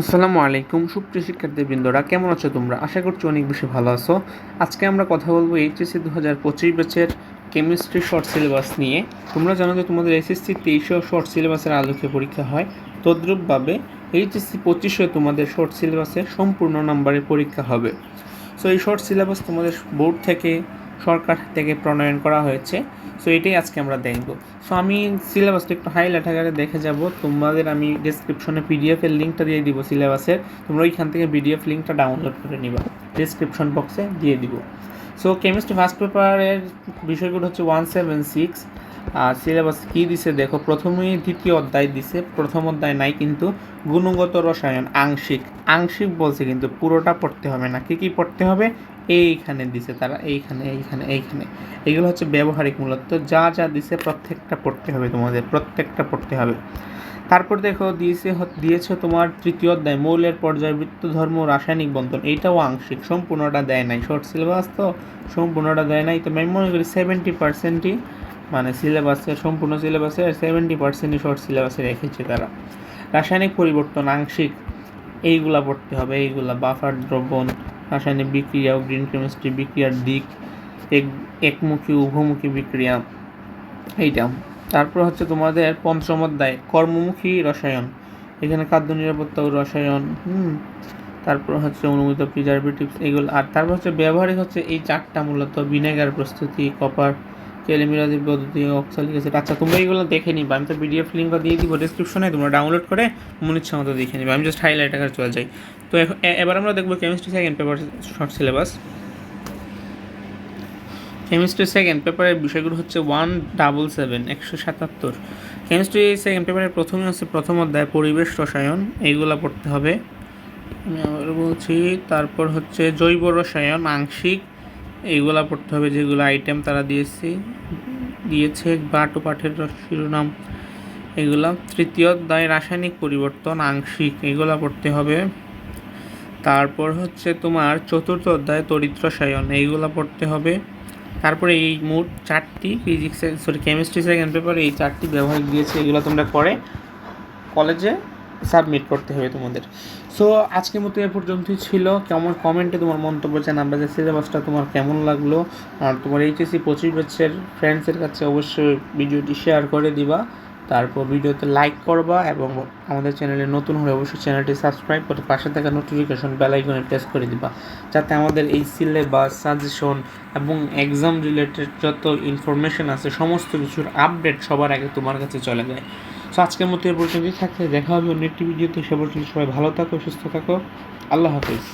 আসসালামু আলাইকুম সুপ্রিয় শিক্ষার্থীবৃন্দরা, কেমন আছো তোমরা? আশা করছি অনেক বেশি ভালো আছো। আজকে আমরা কথা বলব এইচএসসি দু হাজার পঁচিশ ব্যাচের কেমিস্ট্রি শর্ট সিলেবাস নিয়ে। তোমরা জানো যে তোমাদের এসএসসি তেইশেও শর্ট সিলেবাসের আলোকে পরীক্ষা হয়। তদ্রূপভাবে এইচএসসি পঁচিশে তোমাদের শর্ট সিলেবাসের সম্পূর্ণ নম্বরে পরীক্ষা হবে। সো এই শর্ট সিলেবাস তোমাদের বোর্ড থেকে সরকার থেকে প্রণয়ন করা হয়েছে। সো এটাই আজকে আমরা দেখব। সো আমি সিলেবাসটা একটু হাইলাইট আকারে দেখে যাব। তোমাদের আমি ডিসক্রিপশনে পিডিএফের লিঙ্কটা দিয়ে দিব সিলেবাসের তোমরা ওইখান থেকে পিডিএফ লিঙ্কটা ডাউনলোড করে নিবা। ডিসক্রিপশন বক্সে দিয়ে দিব। সো কেমিস্ট্রি ফার্স্ট পেপারের বিষয়গুলো হচ্ছে ওয়ান সেভেন সিক্স আর সিলেবাস কী দিছে দেখো, প্রথমেই দ্বিতীয় অধ্যায় দিছে। প্রথম অধ্যায় নাই কিন্তু গুণগত রসায়ন, আংশিক। আংশিক বলছে কিন্তু পুরোটা পড়তে হবে না। কী কী পড়তে হবে? এইখানে দিছে তারা, এইখানে এইখানে এইখানে। এগুলো হচ্ছে ব্যবহারিক মূলত, যা যা দিছে প্রত্যেকটা পড়তে হবে তোমাদের, প্রত্যেকটা পড়তে হবে। তারপর দেখো, দিয়েছে দিয়েছে তোমার তৃতীয় অধ্যায়, মৌলের পর্যায়বৃত্ত ধর্ম, রাসায়নিক বন্ধন এইটাও আংশিক, সম্পূর্ণটা দেয় নাই। শর্ট সিলেবাস তো, সম্পূর্ণটা দেয় নাই। তো আমি মনে করি সেভেন্টি পার্সেন্টই মানে সিলেবাসের সম্পূর্ণ সিলেবাসের সেভেন্টি পার্সেন্টই শর্ট সিলেবাসে রেখেছে তারা। রাসায়নিক পরিবর্তন আংশিক, এইগুলা পড়তে হবে, এইগুলা বাফার দ্রবণ রাসায়নিক বিক্রিয়া ও গ্রিন কেমিস্ট্রি বিক্রিয়ার দিক, এক, একমুখী, উভমুখী বিক্রিয়া, এইটা। তারপর হচ্ছে তোমাদের পঞ্চম অধ্যায়, কর্মমুখী রসায়ন। এখানে খাদ্য নিরাপত্তা ও রসায়ন, হুম, তারপর হচ্ছে অনুমিত প্রিজারভেটিভস এগুলো। আর তারপর হচ্ছে ব্যবহারিক হচ্ছে এই চারটা মূলত ভিনেগার প্রস্তুতি কপার টেলিমিরাজি পদ্ধতি অক্সালিক অ্যাসিড আচ্ছা তোমরা এইগুলো দেখে নিবা। আমি তো পিডিএফ লিঙ্কটা দিয়ে দিব ডিসক্রিপশনে তোমরা ডাউনলোড করে মনে ইচ্ছা মতো দেখে নিবা। আমি জাস্ট হাইলাইট আকারে চলে যাই। তো এবার আমরা দেখব chemistry second paper short syllabus chemistry second পেপারের বিষয়গুলো হচ্ছে ওয়ান ডাবল সেভেন একশো সাতাত্তর। কেমিস্ট্রি সেকেন্ড পেপারের প্রথমে হচ্ছে প্রথম অধ্যায়, পরিবেশ রসায়ন। এইগুলো পড়তে হবে। আমি আবার বলছি, তারপর হচ্ছে জৈব রসায়ন, আংশিক এইগুলা পড়তে হবে, যেগুলো আইটেম তারা দিয়েছে দিয়েছে বাটু পাঠের শিরোনাম, এগুলা। তৃতীয় অধ্যায় রাসায়নিক পরিবর্তন, আংশিক, এগুলা পড়তে হবে। তারপর হচ্ছে তোমার চতুর্থ অধ্যায় তড়িৎ রসায়ন এইগুলা পড়তে হবে। তারপরে এই মোট চারটি physics sorry chemistry second paper এই চারটি ব্যবহারিক দিয়েছে, এগুলো তোমরা করে কলেজে সাবমিট করতে হবে তোমাদের। সো আজকের মতো এ পর্যন্তই ছিল। কেমন কমেন্টে তোমার মন্তব্য জানাবে যে সিলেবাসটা তোমার কেমন লাগল? আর তোমার এইচএসসি পঁচিশ ব্যাচের ফ্রেন্ডসের কাছে অবশ্যই ভিডিওটি শেয়ার করে দিবা। তারপর ভিডিওতে লাইক করবা এবং আমাদের চ্যানেলে নতুন হলে অবশ্যই চ্যানেলটি সাবস্ক্রাইব করে পাশে থাকা নোটিফিকেশন বেল আইকনে প্রেস করে দিবা। যাতে আমাদের এই সিলেবাস সাজেশন এবং এক্সাম রিলেটেড যত ইনফরমেশন আছে, সমস্ত কিছুর আপডেট সবার আগে তোমার কাছে চলে যায়। সো আজকের মতো এ পর্যন্তই। থাকতে দেখা হবে অন্য একটি ভিডিওতে। সে পর্যন্ত সবাই ভালো থাকো, সুস্থ থাকো। আল্লাহ হাফিজ।